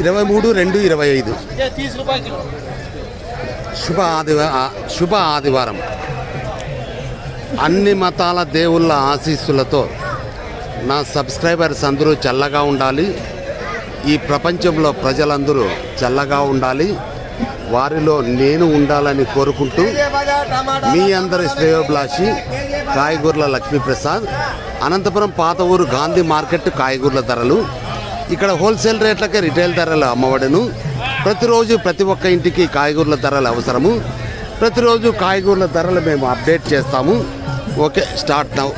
ఇరవై మూడు రెండు ఇరవై ఐదు. శుభ ఆదివారం శుభ ఆదివారం. అన్ని మతాల దేవుళ్ళ ఆశీస్సులతో నా సబ్స్క్రైబర్స్ అందరూ చల్లగా ఉండాలి. ఈ ప్రపంచంలో ప్రజలందరూ చల్లగా ఉండాలి. వారిలో నేను ఉండాలని కోరుకుంటూ మీ అందరి శ్రేయోభిలాషి కాయగూర్ల లక్ష్మీప్రసాద్ అనంతపురం పాత ఊరు గాంధీ మార్కెట్ కాయగూర్ల ధరలు. ఇక్కడ హోల్సేల్ రేట్లకే రిటైల్ ధరలు అమ్మబడును ప్రతిరోజు ప్రతి ఒక్క ఇంటికి కాయగూరల ధరలు అవసరము. ప్రతిరోజు కాయగూరల ధరలు మేము అప్డేట్ చేస్తాము. Okay start now.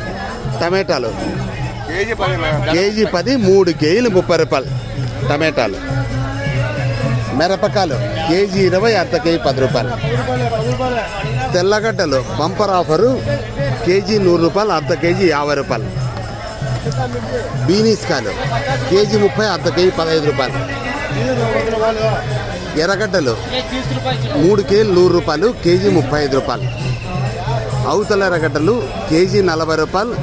టమాటాలు. కేజీ పది మూడు కేజీలు ముప్పై రూపాయలు. టమాటాలు. మిరపకాయలు కేజీ ఇరవై అర్ధ కేజీ పది రూపాయలు. తెల్లగడ్డలు బంపర్ ఆఫరు కేజీ నూరు రూపాయలు అర్ధ కేజీ యాభై రూపాయలు. బీనీస్ కాను కేజీ ముప్పై అర్ధ కేజీ పదహైదు రూపాయలు. ఎర్రగడ్డలు మూడు కేజీలు నూరు రూపాయలు కేజీ ముప్పై ఐదు రూపాయలు. అవతల ఎర్రగడ్డలు కేజీ నలభై రూపాయలు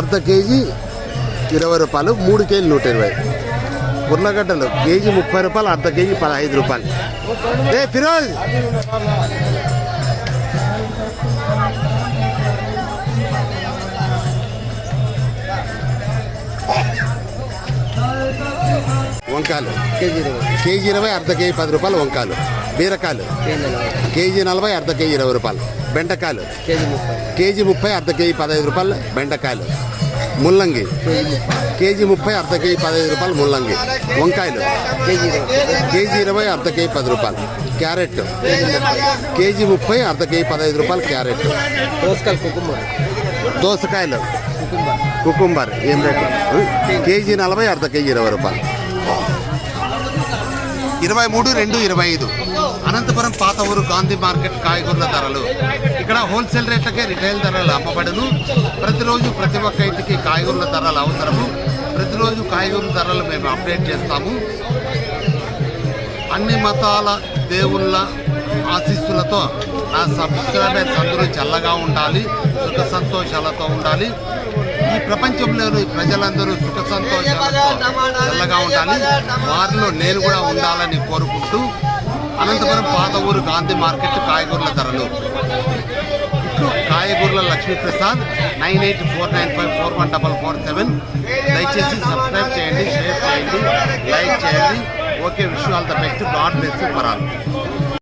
అర్ధ కేజీ ఇరవై రూపాయలు మూడు కేజీలు నూట ఇరవై. ఉర్లగడ్డలు కేజీ ముప్పై రూపాయలు అర్ధ కేజీ పదహైదు రూపాయలు. ఏ ఫిరోజ్! వంకాయలు. కేజీ ఇరవై. కేజీ ఇరవై అర్ధ కేజీ పది రూపాయలు వంకాయలు. బీరకాయలు. కేజీ నలభై. అర్ధ కేజీ ఇరవై రూపాయలు. బెండకాయలు. కేజీ ముప్పై. కేజీ ముప్పై అర్ధ కేజీ పదహైదు రూపాయలు బెండకాయలు. ముల్లంగి. కేజీ. ముప్పై అర్ధ కేజీ పదహైదు రూపాయలు ముల్లంగి. వంకాయలు. కేజీ ఇరవై. కేజీ ఇరవై అర్ధ కేజీ పది రూపాయలు. క్యారెట్. కేజీ ముప్పై. అర్ధ కేజీ పదహైదు రూపాయలు క్యారెట్. దోసకాయలు కుకుంబర్. ఏం రేటు? కేజీ నలభై అర్ధ కేజీ ఇరవై రూపాయలు. ఇరవై మూడు రెండు ఇరవై ఐదు. అనంతపురం పాత ఊరు గాంధీ మార్కెట్ కాయగూరల ధరలు. ఇక్కడ హోల్సేల్ రేట్లకే రిటైల్ ధరలు అమ్మబడును. ప్రతిరోజు ప్రతి ఒక్క ఇంటికి కాయగూరల ధరలు అవసరము. ప్రతిరోజు కాయగూరల ధరలు మేము అప్డేట్ చేస్తాము. అన్ని మతాల దేవుళ్ళ ఆశీస్సులతో నా సబ్స్క్రైబర్స్ అందరూ చల్లగా ఉండాలి సుఖ సంతోషాలతో ఉండాలి. ఈ ప్రపంచంలోని ప్రజలందరూ సుఖ సంతోష తెల్లగా ఉండాలి. వారిలో నేను కూడా ఉండాలని కోరుకుంటూ అనంతపురం పాత ఊరు గాంధీ మార్కెట్ కాయగూరల ధరలు. కాయగూరల Lakshmiprasad nine eight four nine five four one double four seven. దయచేసి సబ్స్క్రైబ్ చేయండి షేర్ చేయండి లైక్ చేయండి. Okay wish all the best. God best for all